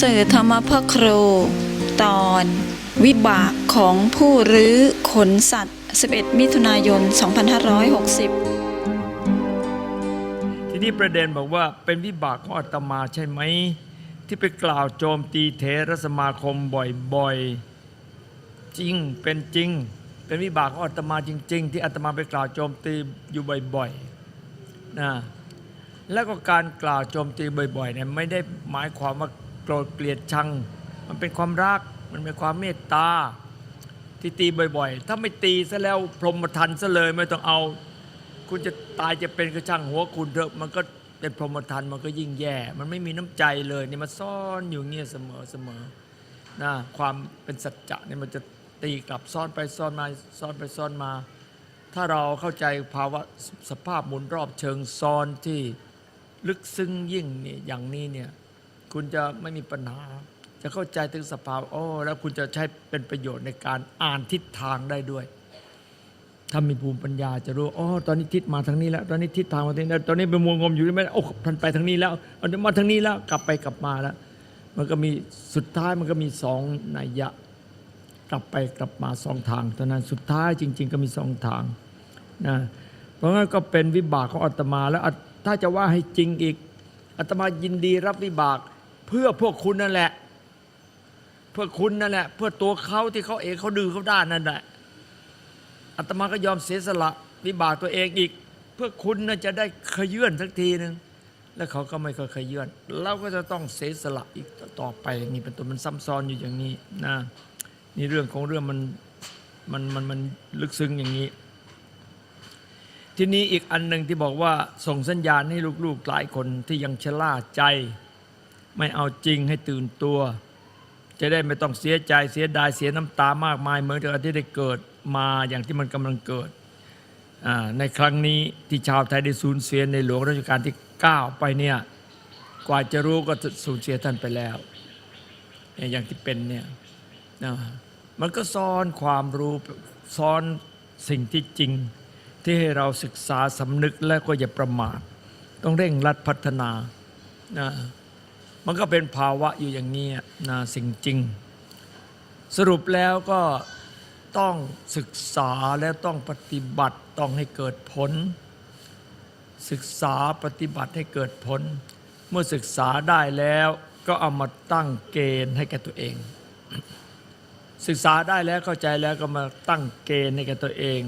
สื่อธรรมพครู ตอน วิบากของผู้รื้อขนสัตว์ 11 มิถุนายน 2560 ทีนี้ประเด็นบอกว่าเป็นวิบากของอาตมาใช่ไหม ที่ไปกล่าวโจมตีเทรสมาคมบ่อยๆ จริงเป็นจริง เป็นวิบากของอาตมาจริง ๆ ที่อาตมาไปกล่าวโจมตีอยู่บ่อยๆนะแล้วก็การกล่าวโจมตีบ่อยๆเนี่ยไม่ได้หมายความว่า โกรธเกลียดชัง มันเป็นความรัก มันเป็นความเมตตาที่ตีบ่อย ๆ ถ้าไม่ตีซะแล้วพรหมทันซะเลยไม่ต้องเอา คุณจะตายจะเป็นก็ช่างหัวคุณเถอะมันก็เป็นพรหมทันมันก็ยิ่งแย่ มันไม่มีน้ำใจเลยนี่มันซ่อนอยู่เงี้ยเสมอเสมอนะความเป็นสัจจะเนี่ยมันจะตีกลับซ่อนไปซ่อนมาซ่อนไปซ่อนมา ถ้าเราเข้าใจภาวะสภาพหมุนรอบเชิงซ้อนที่ลึกซึ้งยิ่งเนี่ยอย่างนี้เนี่ย คุณจะไม่มีปัญหา จะเข้าใจถึงสภาวะโอ้แล้วคุณจะใช้เป็นประโยชน์ในการอ่านทิศทางได้ด้วย ถ้ามีภูมิปัญญาจะรู้อ๋อตอนนี้ทิศมาทางนี้แล้ว ตอนนี้ทิศทางมาทางนี้แล้วตอนนี้เป็นมัวงมอยู่ไม่ได้โอ้ท่านไปทางนี้แล้วเอาเดี๋ยวมาทางนี้แล้วกลับไปกลับมาแล้ว มันก็มีสุดท้ายมันก็มีสองนัยยะ กลับไปกลับมาสองทางเท่านั้นสุดท้ายจริง ๆ ก็มีสองทางนะเพราะงั้นก็เป็นวิบากของอาตมาแล้วถ้าจะว่าให้จริงอีกอาตมายินดีรับวิบาก เพื่อพวกคุณนั่นแหละ เพื่อคุณนั่นแหละ เพื่อตัวเขาที่เขาเองเขาดื้อเขาด้านนั่นแหละอาตมาก็ยอมเสียสละวิบากตัวเองอีก เพื่อคุณน่ะจะได้ขยื่นสักทีหนึ่งแล้วเขาก็ไม่เคยขยื่นเราก็จะต้องเสียสละอีกต่อไปอย่างนี้เป็นต้นมันซ้ำซ้อนอยู่อย่างนี้นะนี่เรื่องของเรื่องมันมันมันมันลึกซึ้งอย่างนี้ ทีนี้อีกอันหนึ่งที่บอกว่าส่งสัญญาณให้ลูกๆหลายคนที่ยังชะล่าใจ ไม่เอาจริงให้ตื่นตัว จะได้ไม่ต้องเสียใจเสียดายเสียน้ำตามากมาย เหมือนกับที่ได้เกิดมาอย่างที่มันกำลังเกิด ในครั้งนี้ที่ชาวไทยได้สูญเสียในหลวงรัชกาลที่ 9 ไปเนี่ยกว่าจะรู้ก็สูญเสียท่านไปแล้ว อย่างที่เป็นเนี่ยนะมันก็ซ้อนความรู้ซ้อนสิ่งที่จริง ที่ให้เราศึกษาสำนึกและก็อย่าประมาทต้องเร่งรัดพัฒนานะ มันก็เป็นภาวะอยู่อย่างนี้นะสิ่งจริง สรุปแล้วก็ต้องศึกษาแล้วต้องปฏิบัติต้องให้เกิดผล ศึกษาปฏิบัติให้เกิดผล เมื่อศึกษาได้แล้วก็เอามาตั้งเกณฑ์ให้แก่ตัวเอง ศึกษาได้แล้วเข้าใจแล้วก็มาตั้งเกณฑ์ให้แก่ตัวเอง